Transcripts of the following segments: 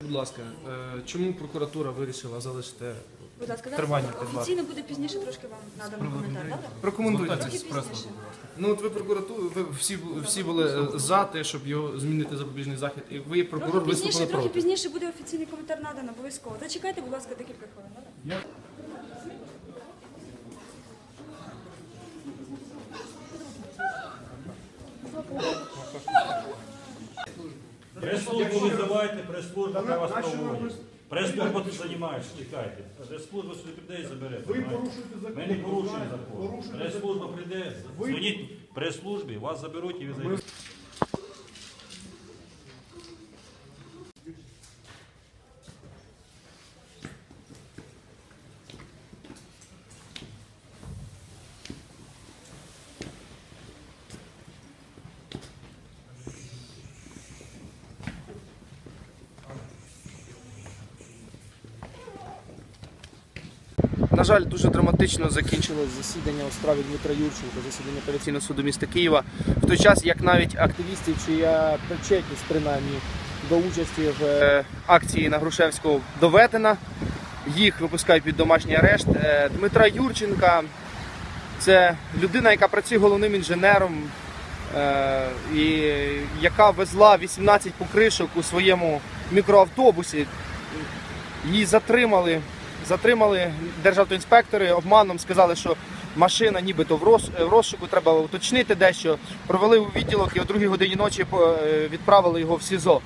будь ласка, е, чому прокуратура вирішила залишити Будь ласка, Тривання під вартою. офіційно буде пізніше трошки вам надано коментар, добре? Прокоментуйте. Пізніше. Ну от ви прокуратура, ви всі всі були е, за те, щоб його змінити запобіжний захід, і ви прокурор Трохи виступили пізніше, трохи пізніше буде офіційний коментар надано обов'язково. Зачекайте, будь ласка, декілька хвилин, добре? Прес-службу визивайте, прес-служба для вас проводить. Прес-служба тут займається, чекайте. Прес-служба сюди прийде і забере. Ви порушуєте закон. Ми не порушуємо закон. порушуєте Прес-служба прийде, Ви- дзвоніть прес-службі, вас заберуть і ви зайдете. На жаль, дуже драматично закінчилось засідання у справі Дмитра Юрченка, засідання апеляційного суду міста Києва. В той час, як навіть активістів, чия причетність принаймні до участі в е, акції на Грушевського доведена, їх випускають під домашній арешт. Е, Дмитра Юрченка це людина, яка працює головним інженером, е, і яка везла 18 покришок у своєму мікроавтобусі. Її затримали. Затримали державтоінспектори, обманом сказали, що машина нібито в розшуку, треба уточнити дещо. Провели у відділок і о другій годині ночі е, відправили його в СІЗО.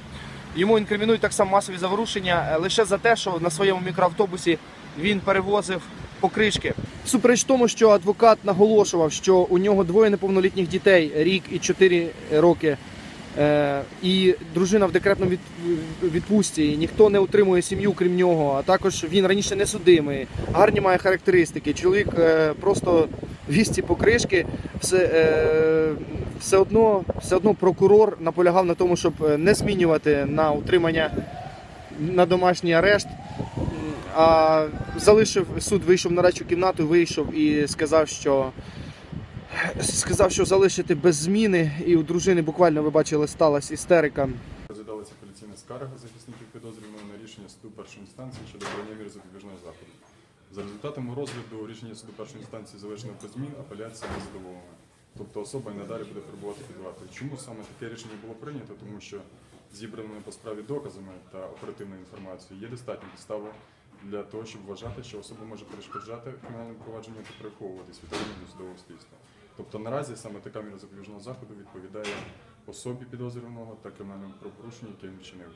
Йому інкримінують так само масові заворушення е, лише за те, що на своєму мікроавтобусі він перевозив покришки. Супереч тому, що адвокат наголошував, що у нього двоє неповнолітніх дітей, рік і чотири роки. Е, і дружина в декретному від, відпустці, ніхто не утримує сім'ю, крім нього. А також він раніше не судимий, гарні має характеристики. Чоловік е, просто вісті покришки. Все, е, все, одно, все одно прокурор наполягав на тому, щоб не змінювати на утримання на домашній арешт. А залишив суд, вийшов на речу кімнату, вийшов і сказав, що сказав, що залишити без зміни, і у дружини буквально ви бачили, сталася істерика. Розглядалася апеляційна скарга захисників підозрюваного на рішення суду першої інстанції щодо обрання міри запобіжного заходу. За результатами розгляду рішення суду першої інстанції залишено без змін, апеляція не задоволена. Тобто особа і надалі буде перебувати під вартою. Чому саме таке рішення було прийнято? Тому що зібраними по справі доказами та оперативною інформацією є достатньо підстави для того, щоб вважати, що особа може перешкоджати кримінальному провадженню та переховуватись від судового слідства. Тобто наразі саме така міра запобіжного заходу відповідає особі підозрюваного та кримінальному правопорушенню, яке він вчинив.